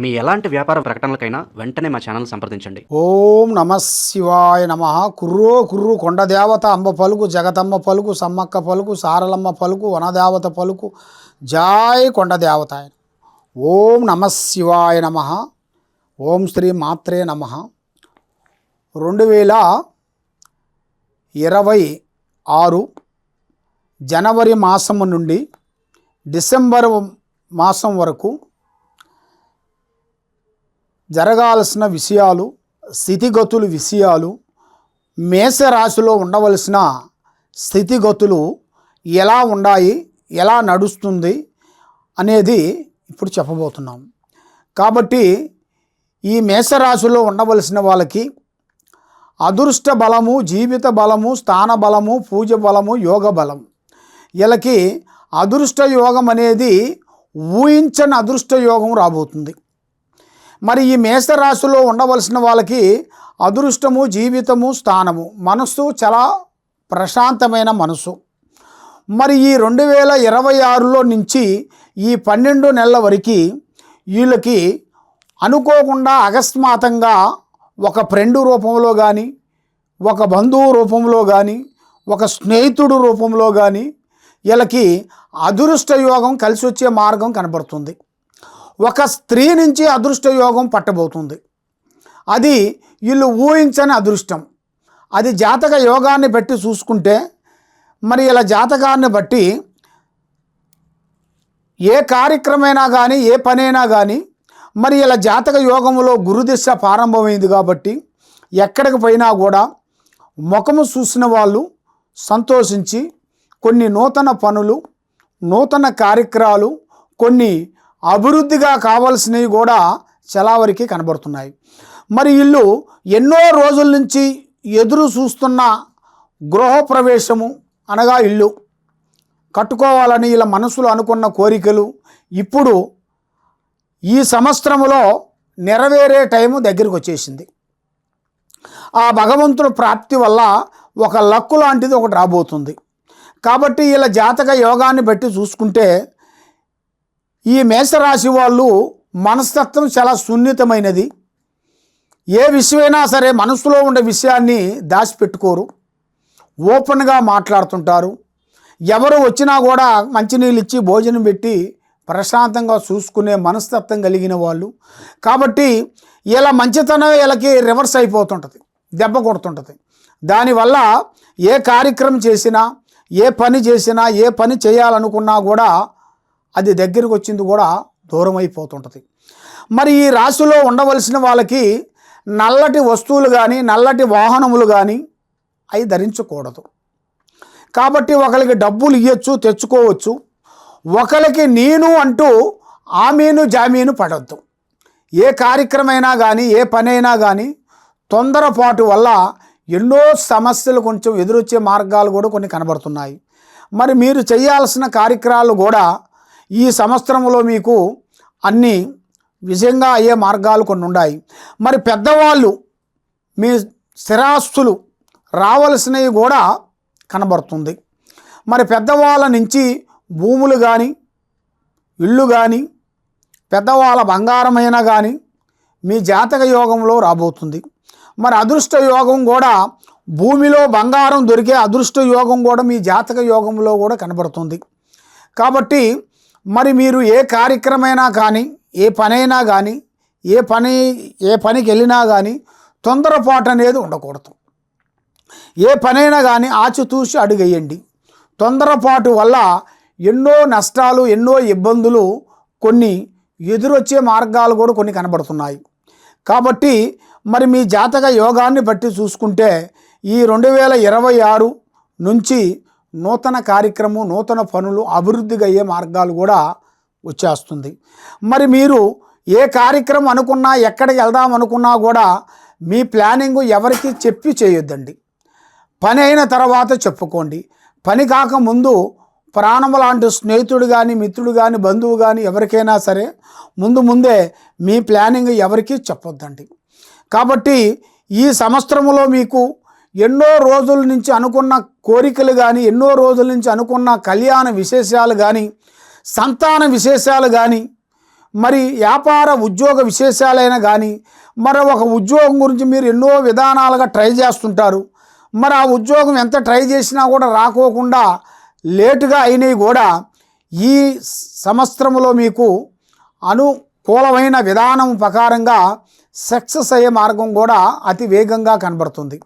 మీ ఎలాంటి వ్యాపార ప్రకటనలకైనా వెంటనే మా ఛానల్ సంప్రదించండి. ఓం నమ శివాయ నమ. కుర్రో కుర్రు కొండదేవత అంబ పలుకు జగతమ్మ పలుకు సమ్మక్క పలుకు సారలమ్మ పలుకు వనదేవత పలుకు జాయ్ దేవత ఓం నమ శివాయ నమ. ఓం శ్రీ మాత్రే నమ. రెండు వేల ఇరవై ఆరు జనవరి మాసము నుండి డిసెంబర్ మాసం వరకు జరగాల్సిన విషయాలు స్థితిగతులు విషయాలు మేషరాశిలో ఉండవలసిన స్థితిగతులు ఎలా ఉన్నాయి ఎలా నడుస్తుంది అనేది ఇప్పుడు చెప్పబోతున్నాం. కాబట్టి ఈ మేషరాశిలో ఉండవలసిన వాళ్ళకి అదృష్ట బలము జీవిత బలము స్థాన బలము పూజ బలము యోగ బలం వీళ్ళకి అదృష్ట యోగం అనేది ఊహించని అదృష్ట యోగం రాబోతుంది. మరి ఈ మేషరాశిలో ఉండవలసిన వాళ్ళకి అదృష్టము జీవితము స్థానము. మనస్సు చాలా ప్రశాంతమైన మనసు మరి ఈ రెండు వేల ఇరవై ఆరులో నుంచి ఈ పన్నెండు నెలల వరకు వీళ్ళకి అనుకోకుండా అకస్మాత్తంగా ఒక ఫ్రెండు రూపంలో కానీ ఒక బంధువు రూపంలో కానీ ఒక స్నేహితుడు రూపంలో కానీ వీళ్ళకి అదృష్ట యోగం కలిసి వచ్చే మార్గం కనబడుతుంది. ఒక స్త్రీ నుంచి అదృష్ట యోగం పట్టబోతుంది. అది వీళ్ళు ఊహించని అదృష్టం. అది జాతక యోగాన్ని బట్టి చూసుకుంటే మరి ఇలా జాతకాన్ని బట్టి ఏ కార్యక్రమైనా కానీ ఏ పనైనా కానీ మరి ఇలా జాతక యోగంలో గురుదిశ ప్రారంభమైంది కాబట్టి ఎక్కడికి పోయినా కూడా ముఖము చూసిన వాళ్ళు సంతోషించి కొన్ని నూతన పనులు నూతన కార్యక్రమాలు కొన్ని అభివృద్ధిగా కావాల్సినవి కూడా చాలా కనబడుతున్నాయి. మరి ఇల్లు ఎన్నో రోజుల నుంచి ఎదురు చూస్తున్న గృహప్రవేశము అనగా ఇల్లు. కట్టుకోవాలని ఇలా మనసులో అనుకున్న కోరికలు ఇప్పుడు ఈ సంవత్సరంలో నెరవేరే టైము దగ్గరికి వచ్చేసింది. ఆ భగవంతుని ప్రాప్తి వల్ల ఒక లక్కు లాంటిది ఒకటి రాబోతుంది. కాబట్టి ఇలా జాతక యోగాన్ని బట్టి చూసుకుంటే ఈ మేషరాశి వాళ్ళు మనస్తత్వం చాలా సున్నితమైనది. ఏ విషయమైనా సరే మనసులో ఉండే విషయాన్ని దాచిపెట్టుకోరు. ఓపెన్గా మాట్లాడుతుంటారు. ఎవరు వచ్చినా కూడా మంచినీళ్ళు ఇచ్చి భోజనం పెట్టి ప్రశాంతంగా చూసుకునే మనస్తత్వం కలిగిన వాళ్ళు. కాబట్టి ఇలా మంచితనం వీళ్ళకి రివర్స్ అయిపోతుంటుంది దెబ్బ కొడుతుంటుంది. దానివల్ల ఏ కార్యక్రమం చేసినా ఏ పని చేసినా ఏ పని చేయాలనుకున్నా కూడా అది దగ్గరికి వచ్చింది కూడా దూరం అయిపోతుంటుంది మరి ఈ రాశిలో ఉండవలసిన వాళ్ళకి నల్లటి వస్తువులు కానీ నల్లటి వాహనములు కానీ అవి ధరించకూడదు. కాబట్టి ఒకరికి డబ్బులు ఇవ్వచ్చు తెచ్చుకోవచ్చు. ఒకరికి నేను అంటూ ఆమీను జామీను పడద్దు. ఏ కార్యక్రమైనా కానీ ఏ పనైనా కానీ తొందరపాటు వల్ల ఎన్నో సమస్యలు కొంచెం ఎదురొచ్చే మార్గాలు కూడా కొన్ని కనబడుతున్నాయి. మరి మీరు చేయాల్సిన కార్యక్రమాలు కూడా ఈ సంవత్సరంలో మీకు అన్నీ విజయంగా అయ్యే మార్గాలు కొన్ని ఉన్నాయి మరి పెద్దవాళ్ళు మీ స్థిరాస్తులు రావలసినవి కూడా కనబడుతుంది. మరి పెద్దవాళ్ళ నుంచి భూములు కానీ ఇళ్ళు కానీ పెద్దవాళ్ళ బంగారమైనా కానీ మీ జాతక యోగంలో రాబోతుంది. మరి అదృష్ట యోగం కూడా భూమిలో బంగారం దొరికే అదృష్ట యోగం కూడా మీ జాతక యోగంలో కూడా కనబడుతుంది. కాబట్టి మరి మీరు ఏ కార్యక్రమైనా కానీ ఏ పనైనా కానీ ఏ పని ఏ పనికి వెళ్ళినా కానీ తొందరపాటు అనేది ఉండకూడదు. ఏ పనైనా కానీ ఆచితూచి అడుగేయండి. తొందరపాటు వల్ల ఎన్నో నష్టాలు ఎన్నో ఇబ్బందులు కొన్ని ఎదురొచ్చే మార్గాలు కూడా కొన్ని కనబడుతున్నాయి. కాబట్టి మరి మీ జాతక యోగాన్ని బట్టి చూసుకుంటే ఈ రెండు వేల ఇరవై ఆరు నుంచి నూతన కార్యక్రమం నూతన పనులు అభివృద్ధిగా అయ్యే మార్గాలు కూడా వచ్చేస్తుంది. మరి మీరు ఏ కార్యక్రమం అనుకున్నా ఎక్కడికి వెళ్దాం అనుకున్నా కూడా మీ ప్లానింగ్ ఎవరికి చెప్పి చేయొద్దండి. పని అయిన తర్వాత చెప్పుకోండి. పని కాకముందు ప్రాణము లాంటి స్నేహితుడు కానీ మిత్రుడు కానీ బంధువు కానీ ఎవరికైనా సరే ముందు ముందే మీ ప్లానింగ్ ఎవరికీ చెప్పొద్దండి. కాబట్టి ఈ సంవత్సరంలో మీకు ఎన్నో రోజుల నుంచి అనుకున్న కోరికలు కానీ ఎన్నో రోజుల నుంచి అనుకున్న కళ్యాణ విశేషాలు కానీ సంతాన విశేషాలు కానీ మరి వ్యాపార ఉద్యోగ విశేషాలైనా కానీ మరి ఒక ఉద్యోగం గురించి మీరు ఎన్నో విధానాలుగా ట్రై చేస్తుంటారు. మరి ఆ ఉద్యోగం ఎంత ట్రై చేసినా కూడా రాకోకుండా లేటుగా అయినవి కూడా ఈ సంవత్సరంలో మీకు అనుకూలమైన విధానం ప్రకారంగా సక్సెస్ అయ్యే మార్గం కూడా అతి వేగంగా కనబడుతుంది.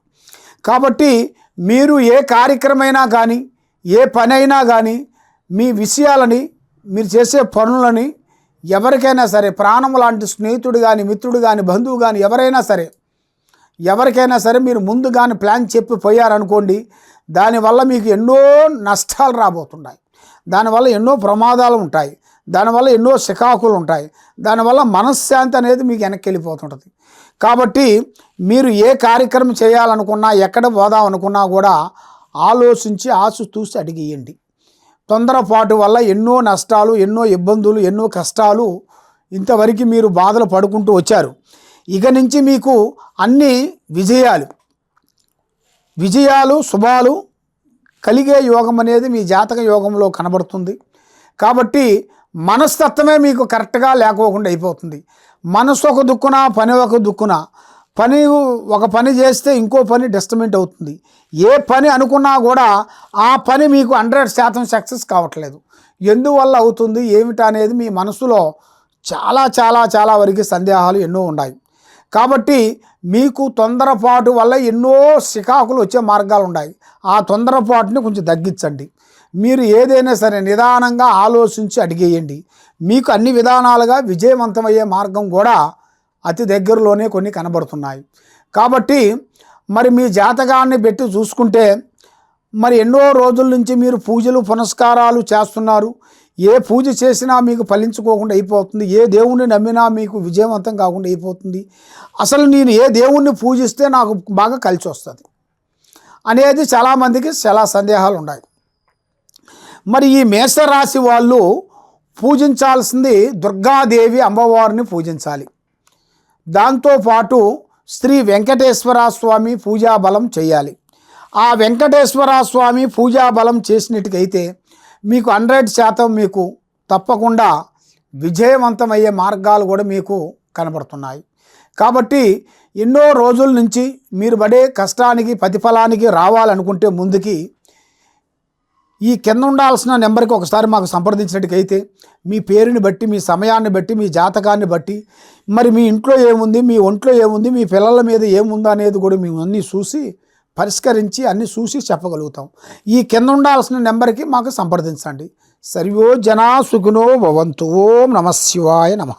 కాబట్టి మీరు ఏ కార్యక్రమైనా కానీ ఏ పని అయినా కానీ మీ విషయాలని మీరు చేసే పనులని ఎవరికైనా సరే ప్రాణం లాంటి స్నేహితుడు కానీ మిత్రుడు కానీ బంధువు కానీ ఎవరైనా సరే ఎవరికైనా సరే మీరు ముందు కానీ ప్లాన్ చెప్పి పోయారనుకోండి దానివల్ల మీకు ఎన్నో నష్టాలు రాబోతున్నాయి దానివల్ల ఎన్నో ప్రమాదాలు ఉంటాయి. దానివల్ల ఎన్నో శికాకులు ఉంటాయి. దానివల్ల మనశ్శాంతి అనేది మీకు వెనక్కి వెళ్ళిపోతుంటుంది. కాబట్టి మీరు ఏ కార్యక్రమం చేయాలనుకున్నా ఎక్కడ పోదాం అనుకున్నా కూడా ఆలోచించి ఆశ చూసి అడిగేయండి. తొందరపాటు వల్ల ఎన్నో నష్టాలు ఎన్నో ఇబ్బందులు ఎన్నో కష్టాలు ఇంతవరకు మీరు బాధలు పడుకుంటూ వచ్చారు. ఇక నుంచి మీకు అన్ని విజయాలు విజయాలు శుభాలు కలిగే యోగం అనేది మీ జాతక యోగంలో కనబడుతుంది. కాబట్టి మనస్తత్వమే మీకు కరెక్ట్గా లేకోకుండా అయిపోతుంది. మనసు ఒక దుక్కున పని ఒక దుక్కున. పని ఒక పని చేస్తే ఇంకో పని డిస్టర్బెంట్ అవుతుంది. ఏ పని అనుకున్నా కూడా ఆ పని మీకు హండ్రెడ్ శాతం సక్సెస్ కావట్లేదు. ఎందువల్ల అవుతుంది? ఏమిటనేది మీ మనసులో చాలా చాలా చాలా వరకు సందేహాలు ఎన్నో ఉన్నాయి. కాబట్టి మీకు తొందరపాటు వల్ల ఎన్నో సికాకులు వచ్చే మార్గాలు ఉన్నాయి. ఆ తొందరపాటుని కొంచెం తగ్గించండి. మీరు ఏదైనా సరే నిదానంగా ఆలోచించి అడిగేయండి. మీకు అన్ని విధానాలుగా విజయవంతమయ్యే మార్గం కూడా అతి దగ్గరలోనే కొన్ని కనబడుతున్నాయి. కాబట్టి మరి మీ జాతకాన్ని పెట్టి చూసుకుంటే మరి ఎన్నో రోజుల నుంచి మీరు పూజలు పునస్కారాలు చేస్తున్నారు. ఏ పూజ చేసినా మీకు ఫలించుకోకుండా అయిపోతుంది. ఏ దేవుణ్ణి నమ్మినా మీకు విజయవంతం కాకుండా అయిపోతుంది. అసలు నేను ఏ దేవుణ్ణి పూజిస్తే నాకు బాగా కలిసి వస్తుంది అనేది చాలామందికి చాలా సందేహాలు ఉన్నాయి. మరి ఈ మేషరాశి వాళ్ళు పూజించాల్సింది దుర్గాదేవి అమ్మవారిని పూజించాలి. దాంతోపాటు శ్రీ వెంకటేశ్వర స్వామి పూజా బలం చేయాలి. ఆ వెంకటేశ్వర స్వామి పూజా బలం చేసినట్టుకైతే మీకు హండ్రెడ్ శాతం మీకు తప్పకుండా విజయవంతమయ్యే మార్గాలు కూడా మీకు కనబడుతున్నాయి. కాబట్టి ఎన్నో రోజుల నుంచి మీరు పడే కష్టానికి ప్రతిఫలానికి రావాలనుకుంటే ముందుకి ఈ కింద ఉండాల్సిన నెంబర్కి ఒకసారి మాకు సంప్రదించినట్టుకైతే మీ పేరుని బట్టి మీ సమయాన్ని బట్టి మీ జాతకాన్ని బట్టి మరి మీ ఇంట్లో ఏముంది మీ ఒంట్లో ఏముంది మీ పిల్లల మీద ఏముంది అనేది కూడా మేము అన్నీ చూసి పరిష్కరించి అన్నీ చూసి చెప్పగలుగుతాం. ఈ కింద ఉండాల్సిన నెంబర్కి మాకు సంప్రదించండి. సర్వో జనా సుఖినో భవంతు. ఓం నమ శివాయ నమ.